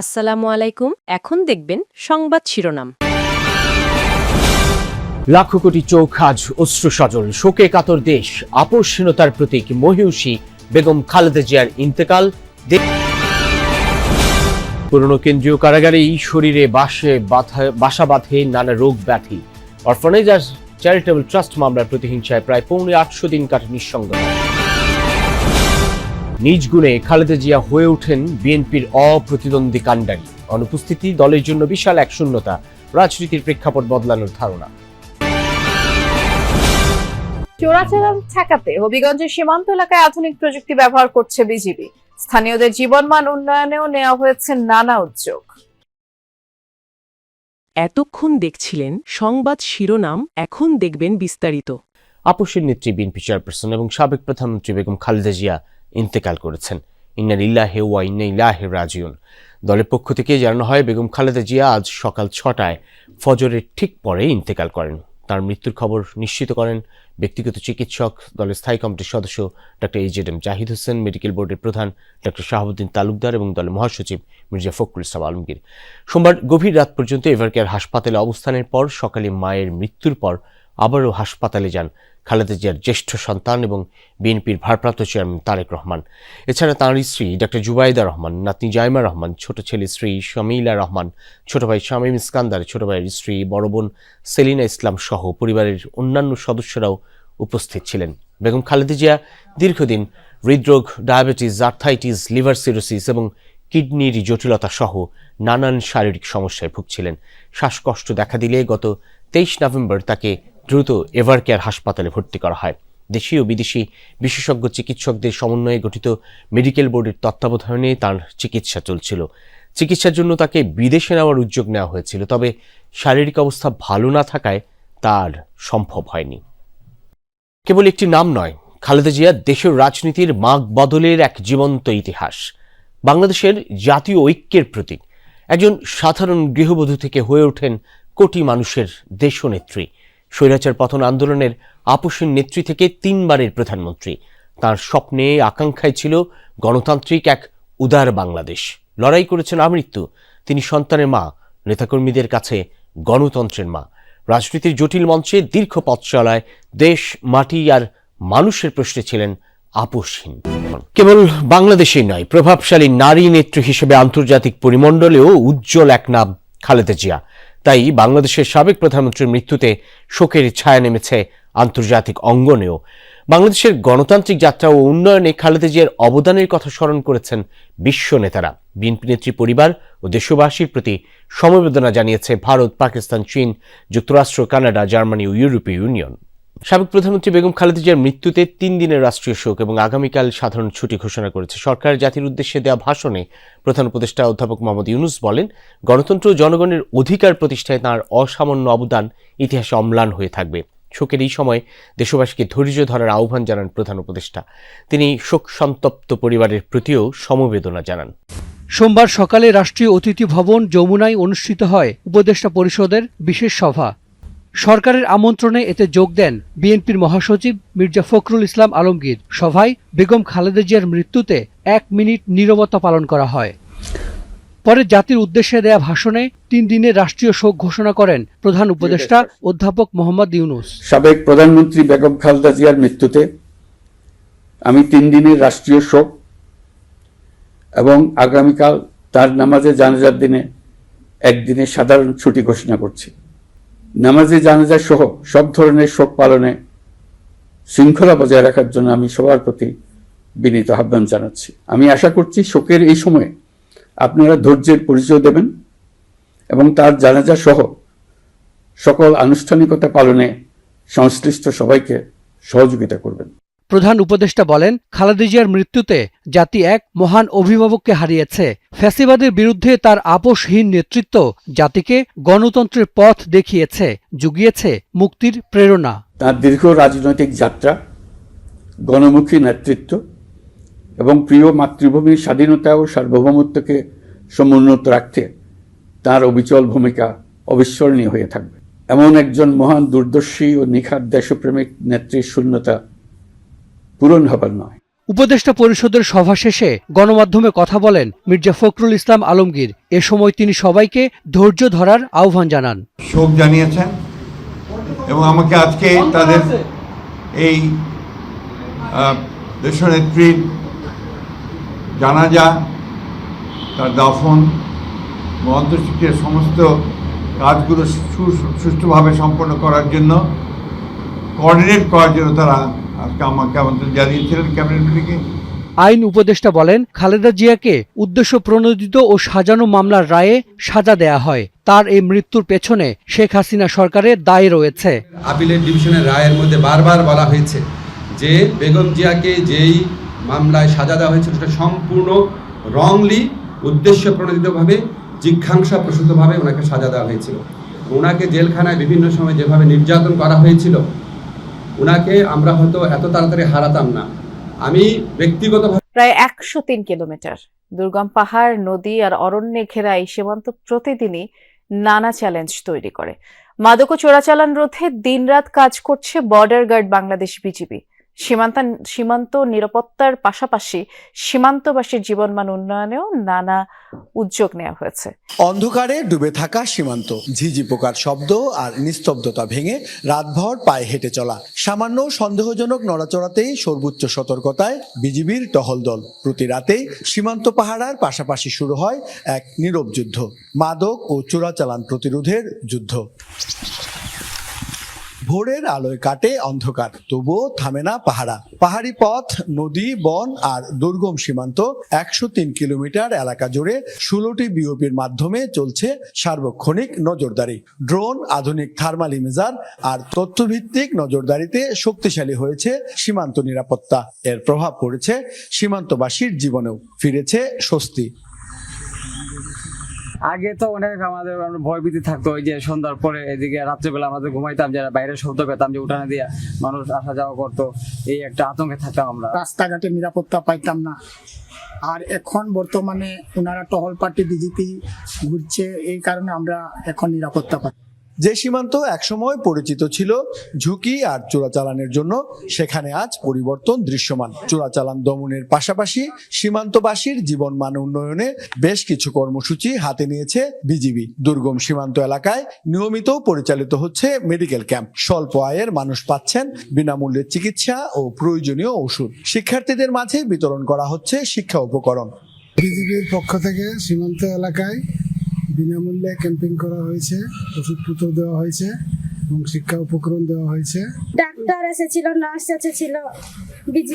আসসালামু আলাইকুম। এখন দেখবেন সংবাদ শিরোনাম। লাখো কোটি চোখ আজ অশ্রু সজল শোকে কাতর দেশ। আপসহীনতার প্রতীক মহিষী বেগম খালেদা জিয়ার ইন্তেকাল। পুরনো কেন্দ্রীয় কারাগারেই শরীরে বাসে বাসা বাঁধে নানা রোগ ব্যাধি। অরফানেজ চ্যারিটেবল ট্রাস্ট মামলার প্রতিহিংসায় প্রায় পৌনে আটশো দিন কাটে নিঃসঙ্গ নিজ গুণে খালেদা জিয়া হয়ে ওঠেন বিএনপির অপ্রতিদ্বন্দ্বী কাণ্ডারি। অনুপস্থিতি দলের জন্য বিশাল এক শূন্যতা রাজনীতির প্রেক্ষাপট বদলানোর ধারণা। চোরাচালান ঠেকাতে হবিগঞ্জের সীমান্ত এলাকায় আধুনিক প্রযুক্তি ব্যবহার করছে বিজিবি। স্থানীয়দের জীবনমান উন্নয়নেও নেওয়া হয়েছে নানা উদ্যোগ। এতক্ষণ দেখছিলেন সংবাদ শিরোনাম এখন দেখবেন বিস্তারিত। আপসের নেত্রী বিএনপি চেয়ারপারসন এবং সাবেক প্রধানমন্ত্রী বেগম খালেদা জিয়া ইন্তেকাল করেছেন। ইন্নার ইল্লাহে ওয়া ইন্না ইলাহে রাজিউন। দলের পক্ষ থেকে জানানো হয়, বেগম খালেদা জিয়া আজ সকাল ছটায় ফজরের ঠিক পরে ইন্তেকাল করেন। তার মৃত্যুর খবর নিশ্চিত করেন ব্যক্তিগত চিকিৎসক দলের স্থায়ী কমিটির সদস্য doctor A Z M Zahid Hossain, medical বোর্ডের প্রধান ডক্টর শাহাবুদ্দিন তালুকদার এবং দলের মহাসচিব মির্জা ফখরুল ইসলাম আলমগীর। সোমবার গভীর রাত পর্যন্ত এভারকেয়ার হাসপাতালে অবস্থানের পর সকালে মায়ের মৃত্যুর পর আবারও হাসপাতালে যান খালেদা জিয়ার জ্যেষ্ঠ সন্তান এবং বিএনপির ভারপ্রাপ্ত চেয়ারম্যান তারেক রহমান। এছাড়া তাঁর স্ত্রী ডক্টর জুবাইদা রহমান, নাতনি জাইমা রহমান, ছোট ছেলে স্ত্রী শামিলা রহমান, ছোট ভাই শামীম ইস্কান্দার, ছোট ভাইয়ের স্ত্রী বড় বোন সেলিনা ইসলাম সহ পরিবারের অন্যান্য সদস্যরাও উপস্থিত ছিলেন। বেগম খালেদা জিয়া দীর্ঘদিন হৃদরোগ, ডায়াবেটিস, আর্থাইটিস, লিভার সিরোসিস এবং কিডনির জটিলতা সহ নানান শারীরিক সমস্যায় ভুগছিলেন। শ্বাসকষ্ট দেখা দিলে গত তেইশ নভেম্বর তাকে দ্রুত এভারকেয়ার হাসপাতালে ভর্তি করা হয়। দেশীয় ও বিদেশি বিশেষজ্ঞ চিকিৎসকদের সমন্বয়ে গঠিত মেডিকেল বোর্ডের তত্ত্বাবধানে তার চিকিৎসা চলছিল। চিকিৎসার জন্য তাকে বিদেশে নেওয়ার উদ্যোগ নেওয়া হয়েছিল, তবে শারীরিক অবস্থা ভালো না থাকায় তার সম্ভব হয়নি। কেবল একটি নাম নয়, খালেদা জিয়া দেশের রাজনীতির মাগ বদলের এক জীবন্ত ইতিহাস। বাংলাদেশের জাতীয় ঐক্যের প্রতীক। একজন সাধারণ গৃহবধূ থেকে হয়ে ওঠেন কোটি মানুষের দেশনেত্রী। স্বৈরাচার পতন আন্দোলনের আপসীন নেত্রী থেকে তিনবারের প্রধানমন্ত্রী। তার স্বপ্নে আকাঙ্ক্ষায় ছিল গণতান্ত্রিক এক উদার বাংলাদেশ। লড়াই করেছেন আমৃত্যু। তিনি সন্তানের মা, নেতাকর্মীদের কাছে গণতন্ত্রের মা। রাজনীতির জটিল মঞ্চে দীর্ঘ পথ চলায় দেশ, মাটি আর মানুষের প্রশ্নে ছিলেন আপোষহীন। কেবল বাংলাদেশেই নয়, প্রভাবশালী নারী নেত্রী হিসেবে আন্তর্জাতিক পরিমণ্ডলেও উজ্জ্বল এক নাম খালেদা জিয়া। তাই বাংলাদেশের সাবেক প্রধানমন্ত্রীর মৃত্যুতে শোকের ছায়া নেমেছে আন্তর্জাতিক অঙ্গনেও। বাংলাদেশের গণতান্ত্রিক যাত্রা ও উন্নয়নে খালেদা জিয়ার অবদানের কথা স্মরণ করেছেন বিশ্ব নেতারা। বিএনপি নেত্রী পরিবার ও দেশবাসীর প্রতি সমবেদনা জানিয়েছে ভারত, পাকিস্তান, চীন, যুক্তরাষ্ট্র, কানাডা, জার্মানি ও ইউরোপীয় ইউনিয়ন। সাবেক প্রধানমন্ত্রী বেগম খালেদা জিয়ার মৃত্যুতে তিন দিনের রাষ্ট্রীয় শোক এবং আগামীকাল সাধারণ ছুটি ঘোষণা করেছে। সরকার জাতির উদ্দেশ্যে দেওয়া ভাষণে প্রধান উপদেষ্টা অধ্যাপক মোহাম্মদ ইউনুস বলেন, গণতন্ত্র জনগণের অধিকার প্রতিষ্ঠায় তাঁর অসামান্য অবদান ইতিহাসে অম্লান হয়ে থাকবে। শোকের এই সময় দেশবাসীকে ধৈর্য ধরার আহ্বান জানান প্রধান উপদেষ্টা। তিনি শোক সন্তপ্ত পরিবারের প্রতিও সমবেদনা জানান। সোমবার সকালে রাষ্ট্রীয় অতিথি ভবন যমুনায় অনুষ্ঠিত হয় উপদেষ্টা পরিষদের বিশেষ সভা। সরকারের আমন্ত্রণে এতে যোগ দেন বিএনপির মহাসচিব মির্জা ফখরুল ইসলাম আলমগীর। সভায় বেগম খালেদা জিয়ার মৃত্যুতে এক মিনিট নীরবতা পালন করা হয়। পরে জাতির উদ্দেশ্যে দেয়া ভাষণে তিন দিনের রাষ্ট্রীয় শোক ঘোষণা করেন প্রধান উপদেষ্টা অধ্যাপক মোহাম্মদ ইউনুস। সাবেক প্রধানমন্ত্রী বেগম খালেদা জিয়ার মৃত্যুতে আমি তিন দিনের রাষ্ট্রীয় শোক এবং আগামীকাল তার নামাজে জানাজার দিনে একদিনে সাধারণ ছুটি ঘোষণা করছি। নামাজে জানাজা সহ সব ধরনের শোক পালনে শৃঙ্খলা বজায় রাখার জন্য আমি সবার প্রতি বিনীত আহ্বান জানাচ্ছি। আমি আশা করছি শোকের এই সময়ে আপনারা ধৈর্যের পরিচয় দেবেন এবং তার জানাজা সহ সকল আনুষ্ঠানিকতা পালনে সংশ্লিষ্ট সবাইকে সহযোগিতা করবেন। প্রধান উপদেষ্টা বলেন, খালেদা জিয়ার মৃত্যুতে জাতি এক মহান অভিভাবককে হারিয়েছে। ফ্যাসিবাদের বিরুদ্ধে তার আপোষহীন নেতৃত্ব জাতিকে গণতন্ত্রের পথ দেখিয়েছে, জুগিয়েছে মুক্তির প্রেরণা। তার দীর্ঘ রাজনৈতিক যাত্রা, গণমুখী নেতৃত্ব এবং প্রিয় মাতৃভূমির স্বাধীনতা ও সার্বভৌমত্বকে সমুন্নত রাখতে তার অবিচল ভূমিকা অবিস্মরণীয় হয়ে থাকবে। এমন একজন মহান দূরদর্শী ও নিখাত দেশপ্রেমিক নেত্রীর শূন্যতা পূরণ হবার নয়। উপদেষ্টা পরিষদের সভা শেষে গণমাধ্যমে কথা বলেন মির্জা ফখরুল ইসলাম আলমগীর। এ সময় তিনি সবাইকে ধৈর্য ধরার আহ্বান জানান। শোক জানিয়েছেন এবং আমাকে আজকে তাদের এই দেশনেত্রীর জানাজা তার দাফন এবং অন্তর্শিক্ষের সমস্ত কাজগুলো সু- সুষ্ঠুভাবে সম্পন্ন করার জন্য কোঅর্ডিনেট করার জন্য তারা আজকে আমাকে আমন্ত্রণ জানিয়েছিলেন ক্যাবিনেট মিটিংয়ে। আইন উপদেষ্টা বলেন খালেদা জিয়াকে উদ্দেশ্য প্রণোদিত ও সাজানো মামলার রায়ে সাজা দেয়া হয়। তার এই মৃত্যুর পেছনে শেখ হাসিনা সরকারের দায় রয়েছে। আপিলের ডিভিশনের রায়ের মধ্যে বারবার বলা হয়েছে যে বেগম জিয়াকে যেই মামলায় সাজা দেওয়া হয়েছিল সেটা সম্পূর্ণ রংলি উদ্দেশ্য প্রণোদিতভাবে জিজ্ঞাসা প্রসূতভাবে ওনাকে সাজা দেওয়া হয়েছিল। ওনাকে জেলখানায় বিভিন্ন সময় যেভাবে নির্যাতন করা হয়েছিল ওনাকে আমরা হয়তো এত তাড়াতাড়ি হারাতাম না। আমি ব্যক্তিগতভাবে প্রায় একশো তিন কিলোমিটার। দুর্গম পাহাড়, নদী আর অরণ্যে ঘেরা এই সীমান্ত প্রতিদিনই নানা চ্যালেঞ্জ তৈরি করে। মাদক চোরাচালান রোধে দিনরাত কাজ করছে বর্ডার গার্ড বাংলাদেশ বিজিবি। সীমান্ত সীমান্ত নিরাপত্তার পাশাপাশি সীমান্তবাসীর জীবনমান উন্নয়নেও নানা উদ্যোগ নেওয়া হয়েছে। অন্ধকারে ডুবে থাকা সীমান্ত, ঝিঝি পোকার শব্দ আর নিস্তব্ধতা ভেঙে রাতভর পায়ে হেঁটে চলা। সামান্য সন্দেহজনক নড়াচড়াতেই সর্বোচ্চ সতর্কতায় বিজিবির টহল দল। প্রতি রাতেই সীমান্ত পাহারার পাশাপাশি শুরু হয় এক নীরব যুদ্ধ, মাদক ও চোরাচালান প্রতিরোধের যুদ্ধ। ভোরের আলোয় কাটে অন্ধকার, তবুও থামে না পাহারা। পাহাড়ি পথ, নদী, বন আর দুর্গম সীমান্ত একশো তিন কিলোমিটার এলাকা জুড়ে ষোলোটি বিওপির মাধ্যমে চলছে সার্বক্ষণিক নজরদারি। ড্রোন, আধুনিক থার্মাল ইমেজার আর তথ্যভিত্তিক নজরদারিতে শক্তিশালী হয়েছে সীমান্ত নিরাপত্তা। এর প্রভাব পড়েছে সীমান্তবাসীর জীবনেও, ফিরেছে স্বস্তি। আগে তো অনেক আমাদের ভয় ভয়ভীতি থাকতো, ওই যে সন্ধ্যার পরে এদিকে রাত্রেবেলা আমাদের ঘুমাইতাম, যারা বাইরে শব্দ পেতাম যে উঠানে দিয়ে মানুষ আসা যাওয়া করতো, এই একটা আতঙ্কে থাকতাম আমরা। রাস্তাঘাটে নিরাপত্তা পাইতাম না। আর এখন বর্তমানে ওনারা টহল পার্টি, বিজেপি ঘুরছে, এই কারণে আমরা এখন নিরাপত্তা পাই। যে সীমান্ত একসময় পরিচিত ছিল ঝুঁকি আর চোরাচালানের জন্য, সেখানে আজ পরিবর্তন দৃশ্যমান। চোরাচালান দমনের পাশাপাশি সীমান্তবাসীর জীবনমান উন্নয়নে বেশ কিছু কর্মসূচি হাতে নিয়েছে বিজিবি। দুর্গম সীমান্ত এলাকায় নিয়মিত পরিচালিত হচ্ছে মেডিকেল ক্যাম্প। স্বল্প আয়ের মানুষ পাচ্ছেন বিনামূল্যে চিকিৎসা ও প্রয়োজনীয় ওষুধ। শিক্ষার্থীদের মাঝে বিতরণ করা হচ্ছে শিক্ষা উপকরণ। বিজিবির পক্ষ থেকে সীমান্ত এলাকায় বিনামূল্যে ক্যাম্পিং করা হয়েছে, ওষুধপত্র দেওয়া হয়েছে এবং শিক্ষা উপকরণ দেওয়া হয়েছে। ডাক্তার এসেছিল, নার্স এসেছিল, বিজি